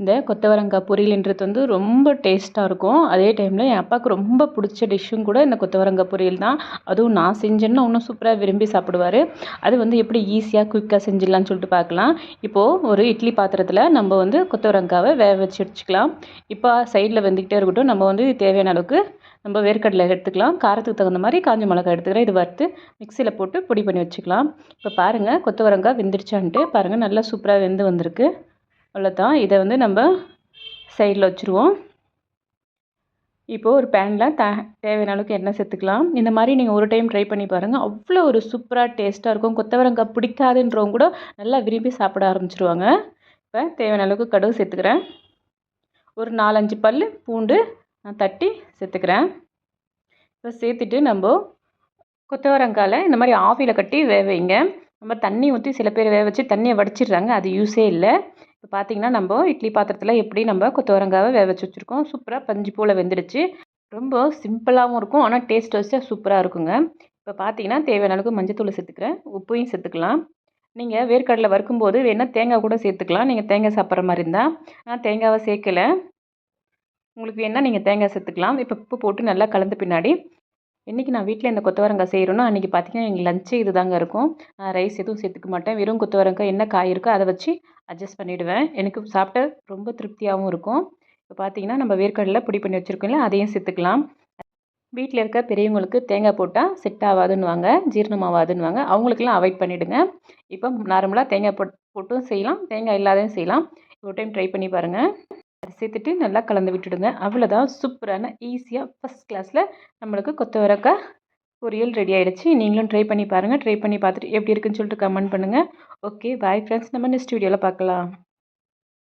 இந்த கொத்தவரங்காய் பொரியல்ன்றது வந்து ரொம்ப டேஸ்ட்டாக இருக்கும். அதே டைமில் என் அப்பாவுக்கு ரொம்ப பிடிச்ச டிஷ்ஷும் கூட இந்த கொத்தவரங்காய் பொரியல் தான். அதுவும் நான் செஞ்சேன்னா இன்னும் சூப்பராக விரும்பி சாப்பிடுவார். அது வந்து எப்படி ஈஸியாக குயிக்காக செஞ்சிடலான்னு சொல்லிட்டு பார்க்கலாம். இப்போது ஒரு இட்லி பாத்திரத்தில் நம்ம வந்து கொத்தவரங்காவை வேக வச்சு வச்சுக்கலாம் இப்போ சைடில் வெந்துக்கிட்டே இருக்கட்டும். நம்ம வந்து தேவையான அளவுக்கு நம்ம வேர்க்கடலை எடுத்துக்கலாம். காரத்துக்கு தகுந்த மாதிரி காஞ்ச மிளகா எடுத்துக்கிறேன். இது வறுத்து மிக்சியில் போட்டு பொடி பண்ணி வச்சுக்கலாம். இப்போ பாருங்கள் கொத்தவரங்காய் வெந்துருச்சான்ட்டு பாருங்கள் நல்லா சூப்பராக வெந்து வந்திருக்கு. அவ்வளோதான் இதை வந்து நம்ம சைடில் வச்சுருவோம். இப்போது ஒரு பேனில் த தேவையான அளவுக்கு எண்ணெய் சேர்த்துக்கலாம். இந்த மாதிரி நீங்கள் ஒரு டைம் ட்ரை பண்ணி பாருங்கள் அவ்வளோ ஒரு சூப்பராக டேஸ்ட்டாக இருக்கும். கொத்தவரங்காய் பிடிக்காதுன்றவங்க கூட நல்லா விரும்பி சாப்பிட ஆரம்பிச்சிருவாங்க. இப்போ தேவையான அளவுக்கு கடுகு சேர்த்துக்கிறேன். ஒரு நாலஞ்சு பல் பூண்டு நான் தட்டி சேர்த்துக்கிறேன். இப்போ சேர்த்துட்டு நம்ம கொத்தவரங்காயில் இந்த மாதிரி ஆவியில் கட்டி வேக வைங்க. நம்ம தண்ணி ஊற்றி சில பேர் வேக வச்சு தண்ணியை வடிச்சிடுறாங்க. அது யூஸே இல்லை. இப்போ பார்த்தீங்கன்னா நம்ம இட்லி பாத்திரத்தில் எப்படி நம்ம கொத்தவரங்காவை வேக வச்சு வச்சுருக்கோம் சூப்பராக பஞ்சு போல் வெந்துடுச்சு. ரொம்ப சிம்பிளாகவும் இருக்கும் ஆனால் டேஸ்ட் வச்சா சூப்பராக இருக்குங்க. இப்போ பார்த்தீங்கன்னா தேவையான அளவுக்கு மஞ்சத்தூள் சேர்த்துக்கிறேன் உப்பையும் சேர்த்துக்கலாம். நீங்கள் வேர்க்கடலை வறுக்கும்போது வேணால் தேங்காய் கூட சேர்த்துக்கலாம் நீங்கள் தேங்காய் சாப்பிட்ற மாதிரி இருந்தால் நான் தேங்காவை சேர்க்கலை. உங்களுக்கு வேணால் நீங்கள் தேங்காய் சேர்த்துக்கலாம். இப்போ உப்பு போட்டு நல்லா கலந்த பின்னாடி இன்றைக்கி நான் வீட்டில் இந்த கொத்தவரங்காய் செய்கிறோன்னா அன்றைக்கி பார்த்தீங்கன்னா எங்கள் லஞ்சே இது தாங்க இருக்கும். நான் ரைஸ் எதுவும் சேர்த்துக்க மாட்டேன். வெறும் கொத்தவரங்காய் என்ன காய் இருக்கோ அதை வச்சு அட்ஜஸ்ட் பண்ணிவிடுவேன் எனக்கு சாப்பிட்ட ரொம்ப திருப்தியாகவும் இருக்கும். இப்போ பார்த்தீங்கன்னா நம்ம வேர்க்கடலில் பொடி பண்ணி வச்சுருக்கோம்ல அதையும் சேர்த்துக்கலாம். வீட்டில் இருக்க பெரியவங்களுக்கு தேங்காய் போட்டால் செட் ஆகாதுன்னுவாங்க ஜீரணமாகாதுன்னுவாங்க அவங்களுக்கெல்லாம் அவாய்ட் பண்ணிவிடுங்க இப்போ நார்மலாக தேங்காய் போட் போட்டும் செய்யலாம் தேங்காய் இல்லாதையும் செய்யலாம். ஒரு டைம் ட்ரை பண்ணி பாருங்கள் சேர்த்துட்டு நல்லா கலந்து விட்டுடுங்க. அவ்வளோதான் சூப்பரான ஈஸியாக ஃபஸ்ட் கிளாஸில் நம்மளுக்கு கொத்தவரக்காய் பொரியல் ரெடி ஆகிடுச்சு நீங்களும் ட்ரை பண்ணி பாருங்கள் ட்ரை பண்ணி பார்த்துட்டு எப்படி இருக்குன்னு சொல்லிட்டு கமெண்ட் பண்ணுங்கள் ஓகே பாய் ஃப்ரெண்ட்ஸ் நம்ம நெக்ஸ்ட் வீடியோவில் பார்க்கலாம்.